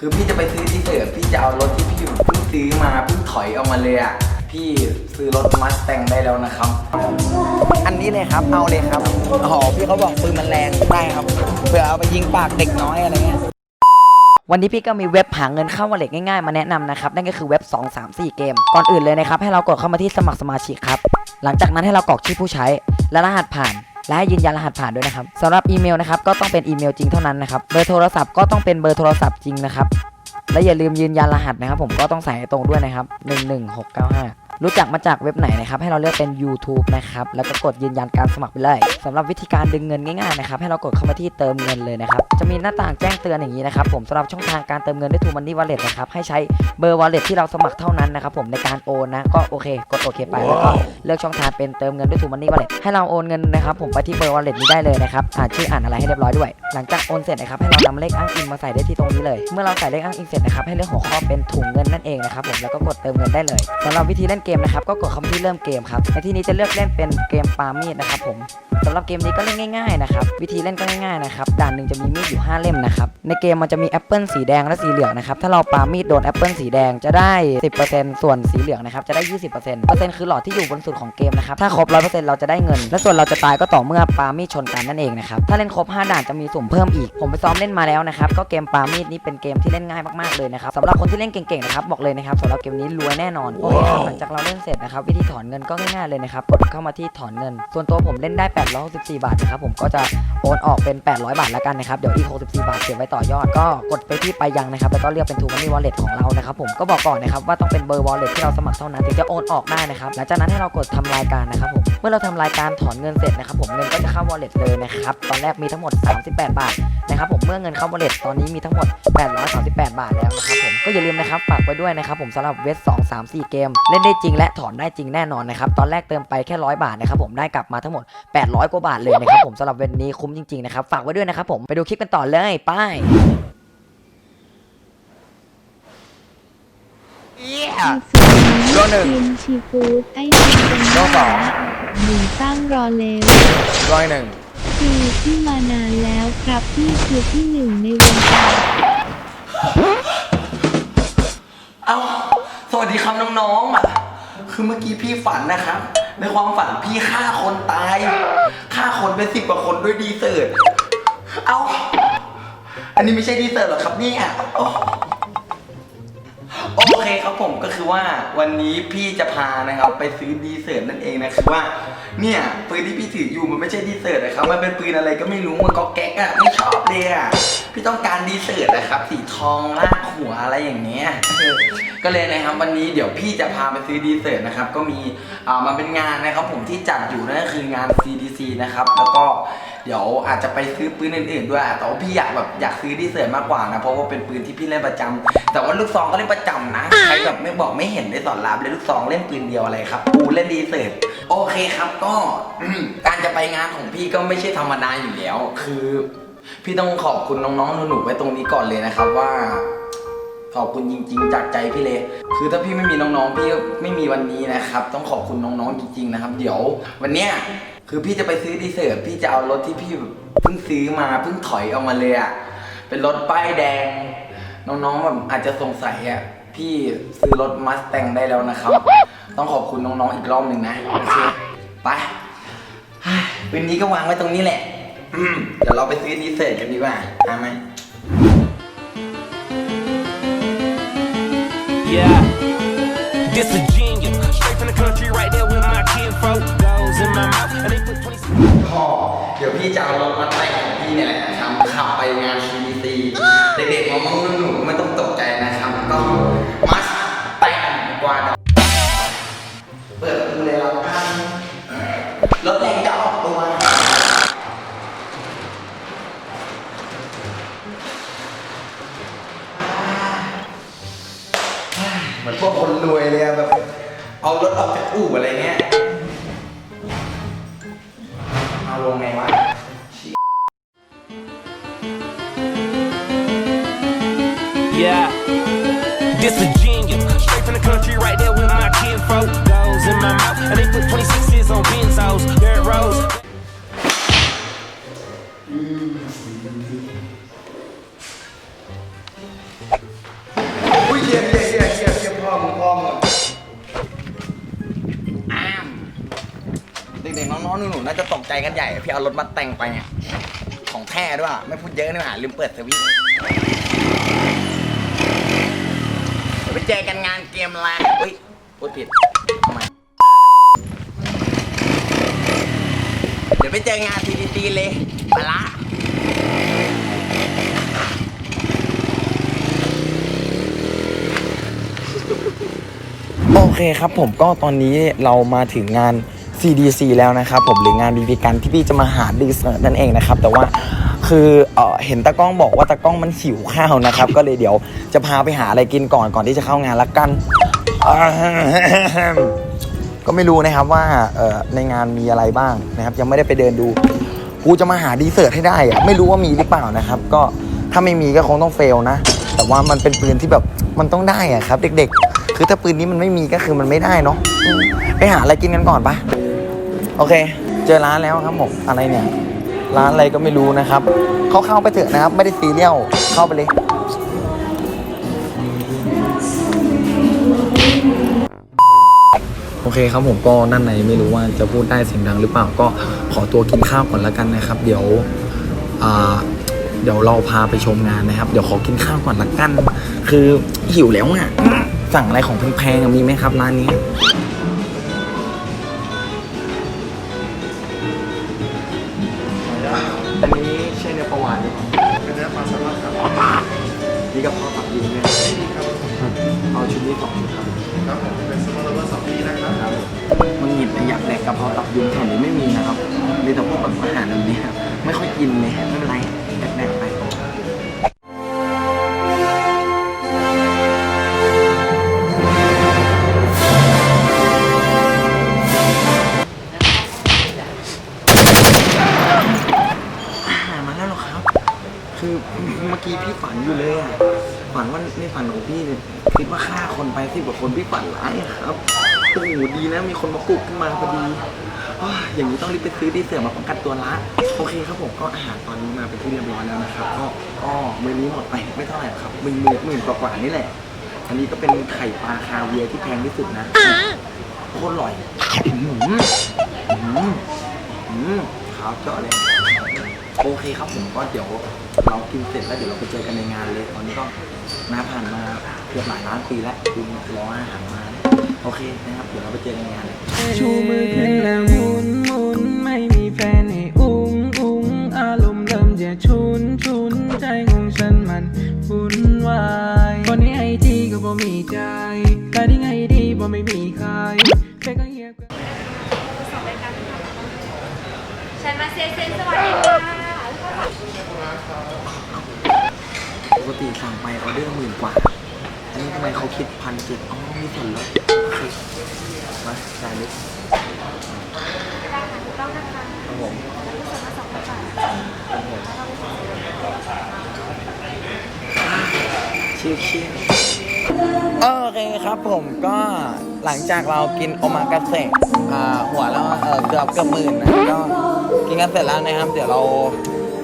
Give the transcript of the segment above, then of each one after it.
คือพี่จะไปซื้อที่เสิร์ฟพี่จะเอารถที่พี่เพิ่งซื้อมาเพิ่งถอยออกมาเลยอะ พี่ซื้อรถมัสแตงได้แล้วนะครับ อันนี้เลยครับ เอาเลยครับอ๋อพี่เขาบอกปืนมันแรงได้ครับ เผื่อเอาไปยิงปากเด็กน้อยอะไรเงี้ย วันนี้พี่ก็มีเว็บหาเงินเข้าวอลเล็ตง่ายๆมาแนะนำนะครับ นั่นก็คือเว็บ 2 3 4 เกม ก่อนอื่นเลยนะครับ ให้เรากดเข้ามาที่สมัครสมาชิกครับ หลังจากนั้นให้เรากรอกชื่อผู้ใช้และรหัสผ่าน และให้ยืนยันรหัสผ่านด้วยนะครับสำหรับอีเมลนะครับก็ต้องเป็นอีเมลจริงเท่านั้นนะครับเบอร์โทรศัพท์ก็ต้องเป็นเบอร์โทรศัพท์จริงนะครับ และอย่าลืมยืนยันรหัสนะครับผมก็ต้องใส่ให้ตรงด้วยนะครับ 11695 รู้จักมาจากเว็บไหนนะครับให้เราเลือกเป็น YouTube นะครับแล้วก็กดยืนยันการสมัครไปเลยสำหรับวิธีการดึงเงินง่ายๆนะครับให้เรากดเข้ามาที่เติมเงินเลยนะครับจะมีหน้าต่างแจ้งเตือนอย่างนี้นะครับผมสำหรับช่องทางการเติมเงินด้วย True Money Wallet นะครับให้ใช้เบอร์ Wallet ที่เราสมัครเท่านั้นนะครับผมในการโอนนะก็โอเคกดโอเคไปแล้วก็เลือกช่องทางเป็นเติมเงินด้วย True Money Wallet ให้เราโอนเงินนะครับผมไปที่เบอร์ Wallet นี้ได้เลยนะครับอ่านชื่ออ่านอะไรให้เรียบร้อยด้วย หลังจากโอนเสร็จนะครับให้เรานำเลขอ้างอิงมาใส่ได้ที่ตรงนี้เลย เมื่อเราใส่เลขอ้างอิงเสร็จนะครับให้เลือกหัวข้อเป็นถุงเงินนั่นเองนะครับผมแล้วก็กดเติมเงินได้เลยสำหรับวิธีเล่นเกมนะครับก็กดเข้ามาที่เริ่มเกมครับในที่นี้จะเลือกเล่นเป็นเกมปามีดนะครับผมสำหรับเกมนี้ก็เล่นง่ายๆนะครับวิธีเล่นก็ง่ายๆนะครับด่านหนึ่งจะมีมีดอยู่ 5 เล่มนะครับในเกมมันจะมีแอปเปิลสีแดงและสีเหลืองนะครับถ้าเราปามีดโดนแอปเปิลสีแดงจะได้ 10%ส่วนสีเหลืองนะครับจะได้ 20%เปอร์เซ็นต์คือหลอดที่อยู่บนสุดของเกมนะครับถ้าครบ100%เราจะได้เงิน และส่วนเราจะตายก็ต่อเมื่อปามีดชนกันนั่นเองนะครับถ้าเล่นครบ 5 ด่านจะมีสุ่มเพิ่มอีก ผมไปซ้อมเล่นมาแล้วนะครับก็เกมปามีดนี่เป็นเกมที่เล่นง่ายมากๆเลยนะครับสำหรับคนที่เล่นเก่งๆนะครับบอกเลยนะครับสำหรับเกมนี้รวยแน่นอนโอเคครับหลังจากเราเล่นเสร็จนะครับวิธีถอนเงินก็ง่ายๆเลยนะครับกดเข้ามาที่ถอนเงิน ส่วนตัวผมเล่นได้864บาทนะครับผมก็จะโอนออกเป็น 800 บาทแล้วกันนะครับเดี๋ยวอีก64บาทเก็บไว้ต่อยอดก็กดไปที่ไปยังนะครับแล้วก็เลือกเป็น True Money Wallet ของเรานะครับผมก็บอกก่อนนะครับว่าต้องเป็นเบอร์ Wallet ที่เราสมัครเท่านั้นถึงจะโอนออกได้นะครับหลังจากนั้นให้เรากดทำรายการนะครับผมเมื่อเราทำรายการถอนเงินเสร็จนะครับผมเงินก็จะเข้า Wallet เลยนะครับตอนแรกมีทั้งหมด 38 บาทนะครับผมเมื่อเงินเข้า Wallet ตอนนี้มีทั้งหมด 838 บาทแล้วนะครับผมก็อย่าลืมนะครับฝากไว้ด้วยนะครับผมสำหรับเวท2 3 4 เกม เล่นได้จริงและถอนได้จริงแน่นอนนะครับตอนแรกเติมไปแค่100บาทนะครับผมได้กลับมาทั้งหมด 800 กว่าบาทเลยนะครับผมสำหรับเวทนี้คุ้มจริงๆนะครับฝากไว้ด้วยนะครับผมไปดูคลิปกันต่อเลยไป้ายโดนหนึ่งกินชีฟู้ดไอ้นี่เป็นโดนสอง หนึ่งสร้างรอเลวร้อยหนึ่งคือที่มานานแล้วครับพี่คือที่หนึ่งในวงการเอาสวัสดีครับน้องๆอะคือเมื่อกี้พี่ฝันนะครับ ในความฝันพี่ฆ่าคนตายฆ่าคนเป็นสิบกว่าคนด้วยดีเซิร์ตเอาอันนี้ไม่ใช่ดีเซิร์ตหรอครับเนี่ยโอ้โอ เคครับผมก็คือว่าวันนี้พี่จะพานะครับไปซื้อดีเซอร์นั่นเองนะคือว่า เนี่ยปืนที่พี่ถืออยู่มันไม่ใช่ดีเซิร์นะครับ มันเป็นปืนอะไรก็ไม่รู้มันก็แก๊กอะไม่ชอบเลยอะพี่ต้องการดีเซิร์นะครับ สีทองลากหัวอะไรอย่างเงี้ยก็เลยนะครับวันนี้เดี๋ยวพี่จะพาไปซื้อดีเซิร์นะครับ ก็มีอ่ามันเป็นงานนะครับผมที่จัดอยู่นั่นก็คืองาน CDC นะครับแล้วก็เดี๋ยวอาจจะไปซื้อปืนอื่นๆด้วยแต่ว่าพี่อยากแบบอยากซื้อดีเซิร์มากกว่านะเพราะว่าเป็นปืนที่พี่เล่นประจำแต่ว่าลูกซองก็เล่นประจำนะใครแบบไม่บอกไม่เห็นได้สอนรับเลยลูกซองเล่นปืนเดียวอะไรครับกูเล่นดีเซิร์ โอเคครับก็ การจะไปงานของพี่ก็ไม่ใช่ธรรมดาอยู่แล้ว คือ พี่ต้องขอบคุณน้องๆหนูๆไว้ตรงนี้ก่อนเลยนะครับว่า ขอบคุณจริง ๆ จากใจพี่เลย คือถ้าพี่ไม่มีน้องๆพี่ก็ไม่มีวันนี้นะครับ ต้องขอบคุณน้องๆจริง ๆ นะครับ เดี๋ยว วันเนี้ยคือพี่จะไปซื้อดีเซลพี่จะเอารถที่พี่เพิ่งซื้อมาเพิ่งถอยออกมาเลยอะเป็นรถป้ายแดง น้องๆแบบอาจจะสงสัยอะ พี่ซื้อรถมัสแตงได้แล้วนะครับ ต้องขอบคุณน้องๆอีกรอบหนึ่งนะโอเคไปวันนี้ก็วางไว้ตรงนี้แหละอืมเดี๋ยวเราไปซื้อดีเซลกันดีกว่าเอาไหม Yeah, this a genius. Straight from the country, right there with my kinfolk. Goes in my mouth, and they put 20. พ่อเดี๋ยวพี่จะเอารถมาแต่งของพี่เนี่ยแหละนะครับขับไปงาน CDC เด็กๆมองๆหนูๆไม่ต้อง เหมือนพวกคนรวยเลยอะแบบ เอารถออกจากอู่อะไรเงี้ย เอาลงไงวะ Yeah, this a genius. Straight from the country, right there with my kinfolk. Goes in my mouth, and they put 26s on benzos. น่าจะตกใจกันใหญ่ พี่เอารถมาแต่งไปอะของแท้ด้วยอะไม่พูดเยอะนี่หว่าลืมเปิดสวิตช์เดี๋ยวไปเจอกันงานเกมอะไรเฮ้ยพูดผิดทำไมเดี๋ยวไปเจองานทีดีๆเลยไปละโอเคครับผมก็ตอนนี้เรามาถึงงาน CDC แล้วนะครับผมหรืองานบีบีกันที่พี่จะมาหาดีเซอร์นั่นเองนะครับ แต่ว่าคือเออเห็นตากล้องบอกว่าตากล้องมันหิวข้าวนะครับ ก็เลยเดี๋ยวจะพาไปหาอะไรกินก่อนก่อนที่จะเข้างานละกัน ก็ไม่รู้นะครับว่าในงานมีอะไรบ้างนะครับ ยังไม่ได้ไปเดินดูกูจะมาหาดีเซอร์ให้ได้อะไม่รู้ว่ามีหรือเปล่านะครับ ก็ถ้าไม่มีก็คงต้องเฟลนะ แต่ว่ามันเป็นปืนที่แบบมันต้องได้อะครับ เด็ก ๆ คือถ้าปืนนี้มันไม่มีก็คือมันไม่ได้เนาะไปหาอะไรกินกันก่อนปะ โอเค เจอร้านแล้วครับผมอะไรเนี่ย ร้านอะไรก็ไม่รู้นะครับ เขาเข้าไปเถอะนะครับ ไม่ได้ซีเรียลเข้าไปเลยโอเคครับผมก็นั่นในไม่รู้ว่าจะพูดได้เสียงดังหรือเปล่าก็ขอตัวกินข้าวก่อนแล้วกันนะครับ เดี๋ยวเดี๋ยวเราพาไปชมงานนะครับ เดี๋ยวขอกินข้าวก่อนละกัน คือหิวแล้วอะสั่งอะไรของแพงๆมีไหมครับร้านนี้ กะเพราตักยิงเนี่ยเอาชุดนี้สองชุดครับครับผมเป็นสมอลเลอร์สองปีนะครับมันหยิบอยากแดกกะเพราตับยุงแถวนี้ไม่มีนะครับมีแต่พวกแบบอาหารแบบนี้ครับไม่ค่อยกินเลยไม่เป็นไร คือเมื่อกี้พี่ฝันอยู่เลยอะฝันว่าในฝันของพี่เนี่ยคิดว่าฆ่าคนไปสิบกว่าคนพี่ฝันร้ายอะครับโอ้โหดีนะมีคนมาปลุกขึ้นมาพอดีอ้าวอย่างนี้ต้องรีบไปซื้อดีเสือมาป้องกันตัวละโอเคครับผมก็อาหารตอนนี้มาเป็นที่เรียบร้อยแล้วนะครับ ก็ก็มื้อนี้หมดไปไม่เท่าไหร่ครับหมื่นหมื่นหมื่นกว่าๆนี่แหละ อันนี้ก็เป็นไข่ปลาคาเวียร์ที่แพงที่สุดนะโคตรอร่อยอื้อหืออื้อหืออื้อหือขาวเจาะเลย โอเคครับผมก็เดี๋ยวเรากินเสร็จแล้วเดี๋ยวเราไปเจอกันในงานเลยตอนนี้ก็นาผ่านมาเกือบหลายล้านปีแล้วคุณรออาหารมาโอเคนะครับ เดี๋ยวเราไปเจอกันในงานเลย ชูมือขึ้นแล้วหมุนหมุนไม่มีแฟนให้อุ้งอุ้งอารมณ์เริ่มจะชุนชุนใจของฉันมันวุ่นวายวันนี้ไอจีก็บ่มีใจแต่ที่ไงดีบ่ไม่มีใครแค่ก็เงียบฉันมาเซนเซนสวัสดีค่ะ ปกติสั่งไปออเดอร์หมื่นกว่า อันนี้ทำไมเขาคิดพันเจ็ดอ๋อมีส่วนลดโอเคมาจ่ายเลยได้ค่ะถูกต้องนะคะครับผมแล้วมาสองพันบาทครับผมชิวชิวโอเคครับผมก็หลังจากเรากินโอมากาเสะอ่หัวแล้วเออเกือบเกือบหมื่นนะก็กินกันเสร็จแล้วนะครับ เดี๋ยวเรา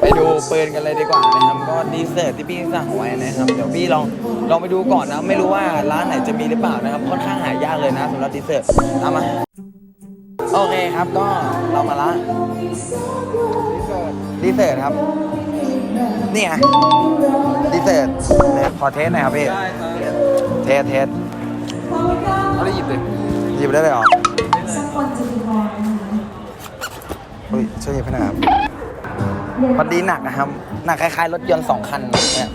ไปดูปืนกันเลยดีกว่านะครับ ก็ดีเซอร์ที่พี่สั่งไว้นะครับ เดี๋ยวพี่ลองลองไปดูก่อนนะ ไม่รู้ว่าร้านไหนจะมีหรือเปล่านะครับ ค่อนข้างหายากเลยนะสำหรับดีเซอร์ตามมา โอเคครับก็เรามาละดีเซอร์ครับ นี่ไงดีเซอร์เนี่ยขอเทสหน่อยครับพี่ เทสเทสเอาได้หยิบเลยหยิบได้เลยเหรออุ้ยช่วยหยิบให้หน่อยครับ พอดีหนักนะครับ หนักคล้ายๆ รถยนต์สองคันเนี่ย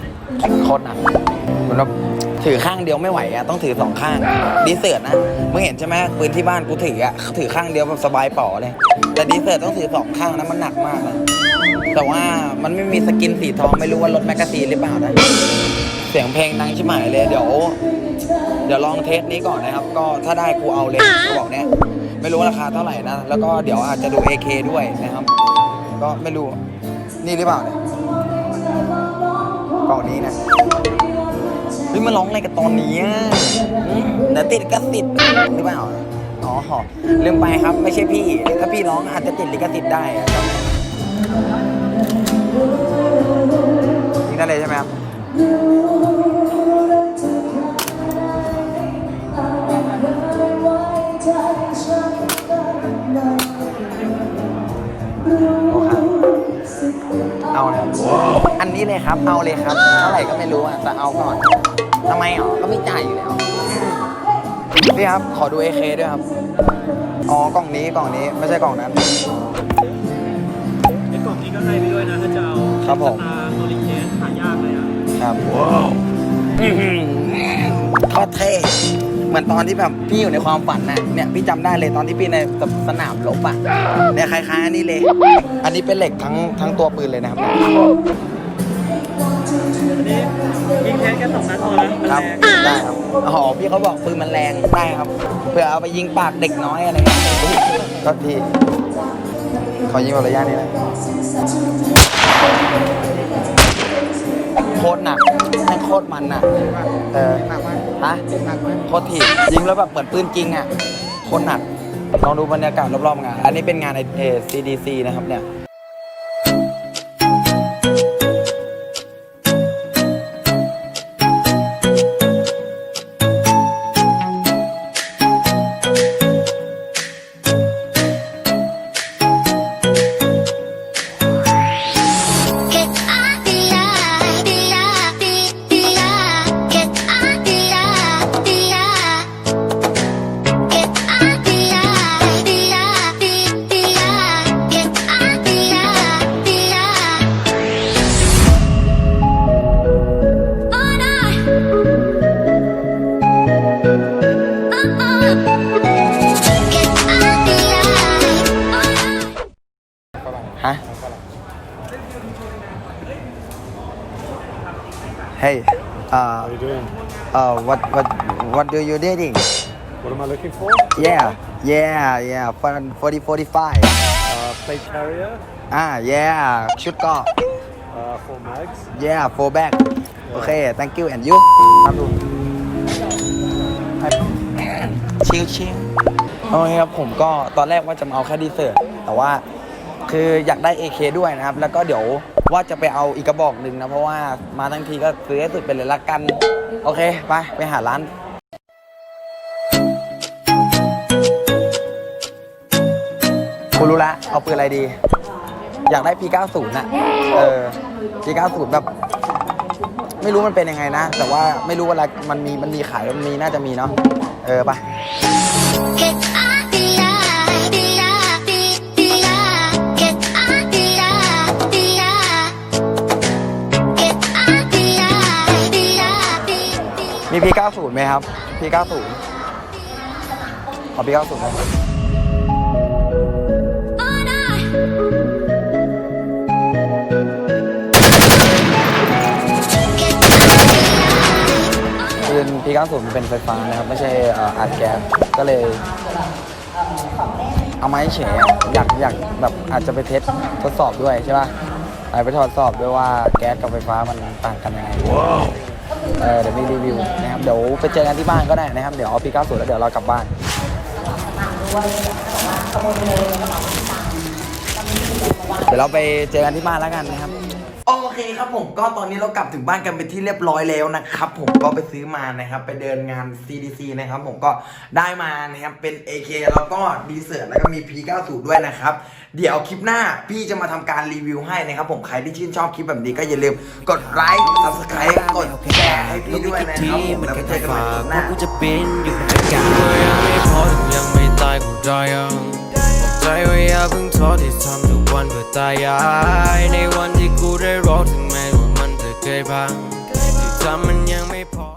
โคตรหนักเหมือนแบบถือข้างเดียวไม่ไหวอะต้องถือสองข้าง ดีเซอร์นะมึงเห็นใช่ไหมปืนที่บ้านกูถืออะถือข้างเดียวแบบสบายป๋อเลย แต่ดีเซอร์ต้องถือสองข้างนะมันหนักมากนะแต่ว่ามันไม่มีสกินสีทองไม่รู้ว่ารถแมกกาซีนหรือเปล่านะเสียงเพลงดังชิบหายเลยเดี๋ยวเดี๋ยวลองเทสนี้ก่อนนะครับ ก็ถ้าได้กูเอาเลยกูบอกเนี้ยไม่รู้ราคาเท่าไหร่นะ แล้วก็เดี๋ยวอาจจะดู AK ด้วยนะครับ ก็ไม่รู้ นี่หรือเปล่าเนี่ยกล่องนี้นะเฮ้ยมาร้องอะไรกันตอนนี้อะอืมเดี๋ยวติดก็ติดหรือเปล่าอ๋อลืมไปครับไม่ใช่พี่ ถ้าพี่ร้องอาจจะติดลิขสิทธิ์ได้อะครับนี่ได้เลยใช่ไหมครับ นี้เลยครับ เอาเลยครับ เท่าไหร่ก็ไม่รู้อะแต่เอาก่อนทำไมอ๋อก็ไม่จ่ายอยู่แล้วพี่ครับ ขอดู AK ด้วยครับ อ๋อกล่องนี้กล่องนี้ไม่ใช่กล่องนั้น ไอ้กล่องนี้ก็ให้ไปด้วยนะถ้าจะเอาครับผมตาโนริเคสหายากเลยอะ ครับว้าวโคตรเท่เห มือนตอนที่แบบพี่อยู่ในความฝันน่ะเนี่ยพี่จำได้เลยตอนที่พี่ในสนามรบอะเนี่ยคล้ายๆอันนี้เลย อันนี้เป็นเหล็กทั้งทั้งตัวปืนเลยนะครับอันนี้ยิงแค่แค่สองนัดพอนะครับได้ครับอ๋อพี่เขาบอกปืนมันแรงได้ครับเพื่อเอาไปยิงปากเด็กน้อยอะไรเงี้ยก็ทีขอยิงแบบระยะนี้เลยโค ตรหนักแม่งโคตรมันอะเออหนักไหมฮะหนักไหมโคตรถีบยิงแล้วแบบเหมือนปืนจริงอะโคตรหนักลองดูบรรยากาศรอบๆงาน อันนี้เป็นงานใน CDC นะครับเนี่ย uh How you doing? uh what what what do you dating What am I looking for? yeah yeah yeah for 40 45 Uh, plate carrier, อ่า yeah ชุดเก็ uh, four mags. yeah four back โอเค thank you and you ครับลุงชิวชิวโอเคครับผมก็ตอนแรกว่าจะมาเอาแค่ดีเซอร์แต่ว่าคืออยากได้ AK ด้วยนะครับ แล้วก็เดี๋ยว ว่าจะไปเอาอีกกระบอกหนึ่งนะ เพราะว่ามาทั้งทีก็ซื้อให้สุดไปเลยละกัน โอเค ไป ไปหาร้านคุณรู้ละเอาปืนอะไรดี อยากได้ P90 นะเออ P90 แบบ ไม่รู้มันเป็นยังไงนะ แต่ว่าไม่รู้ว่าอะไรมันมีมันมีขายมันมีน่าจะมีเนาะเออไป be. มี P90 ไหมครับ P90 ขอ P90 ไหม Oh no. ปืน P90 มันเป็นไฟฟ้านะครับไม่ใช่อ,อัดแก๊สก็เลย เอาไม้เฉยอยากอยากแบบอาจจะไปเทสทดสอบด้วยใช่ป่ะไปไปทดสอบด้วยว่าแก๊สกับไฟฟ้ามันต่างกันยังไง เออเดี๋ยวมีรีวิวนะครับ เดี๋ยวไปเจอกันที่บ้านก็ได้นะครับ เดี๋ยวเอา P90 แล้วเดี๋ยวเรากลับบ้านเดี๋ยวเราไปเจอกันที่บ้านแล้วกันนะครับ เคครับผมก็ตอนนี้เรากลับถึงบ้านกันเป็นที่เรียบร้อยแล้วนะครับผมก็ไปซื้อมานะครับ ไปเดินงาน CDC นะครับผมก็ได้มานะครับเป็น AK แล้วก็ดีเซอร์แล้วก็มี P90 ด้วยนะครับ เดี๋ยวคลิปหน้าพี่จะมาทำการรีวิวให้นะครับผมใครที่ชื่นชอบคลิปแบบนี้ก็อย่าลืมกดไลค์ subscribe กดแชร์ให้พี่ด้วยนะครับผมแล้วไปเจอกันใหม่คลิปหน้ากูจะบินอยู่ในอากาศยังไม่พอถึงยังไม่ตายกูได้ยังบอกใจว่าอย่าเพิ่ง ท้อที่ทำทุกวันเพื่อตายาย ในวันที่กูได้รอถึงแม้ว่ามันจะเคยพังที่ทำมันยังไม่พอ